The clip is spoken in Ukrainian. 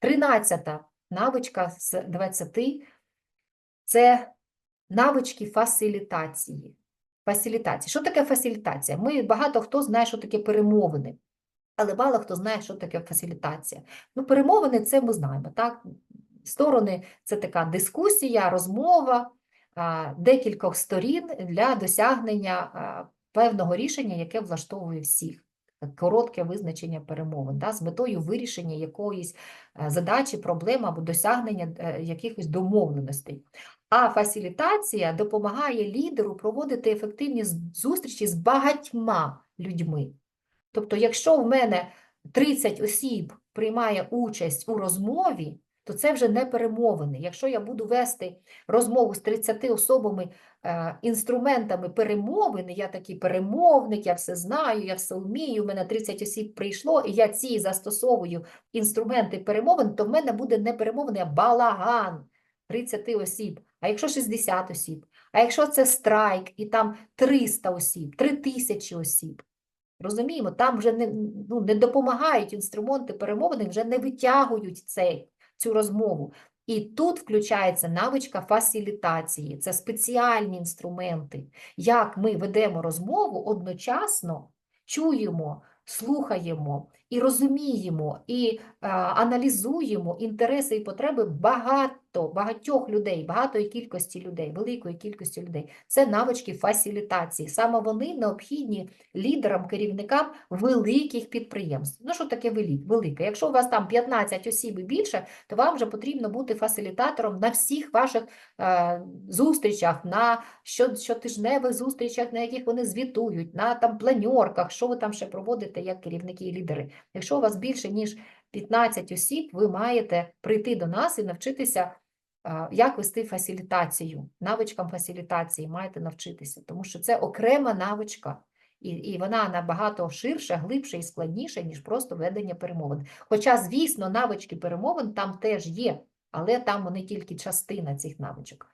Тринадцята навичка з 20 – це навички фасилітації. Фасилітація. Що таке фасилітація? Ми багато хто знає, що таке перемовини, але мало хто знає, що таке фасилітація. Ну, перемовини це ми знаємо, так? Сторони це така дискусія, розмова декількох сторін для досягнення певного рішення, яке влаштовує всіх. Коротке визначення перемовин да, з метою вирішення якоїсь е, задачі, проблеми або досягнення е, якихось домовленостей. А фасилітація допомагає лідеру проводити ефективні зустрічі з багатьма людьми. Тобто, якщо в мене 30 осіб приймає участь у розмові, то це вже не перемовини. Якщо я буду вести розмову з 30 особами, е, інструментами перемовини, я такий перемовник, я все знаю, я все вмію, у мене 30 осіб прийшло, і я ці застосовую інструменти перемовин, то в мене буде не перемовини, а балаган 30 осіб. А якщо 60 осіб, а якщо це страйк, і там 300 осіб, 3000 осіб, Розуміємо, там вже не, ну, не допомагають інструменти перемовини, вже не витягують цей, цю розмову. І тут включається навичка фасилітації. Це спеціальні інструменти, як ми ведемо розмову одночасно, чуємо, слухаємо і розуміємо, і е, аналізуємо інтереси і потреби багато, багатьох людей, багатої кількості людей, великої кількості людей. Це навички фасилітації. Саме вони необхідні лідерам, керівникам великих підприємств. Ну, що таке велик- велике? Якщо у вас там 15 осіб і більше, то вам вже потрібно бути фасилітатором на всіх ваших е, зустрічах, на щотижневих зустрічах, на яких вони звітують, на там планьорках, що ви там ще проводите як керівники і лідери. Якщо у вас більше, ніж 15 осіб, ви маєте прийти до нас і навчитися як вести фасилітацію, навичкам фасилітації маєте навчитися, тому що це окрема навичка, і, і вона набагато ширша, глибша і складніша, ніж просто ведення перемовин. Хоча, звісно, навички перемовин там теж є, але там вони тільки частина цих навичок.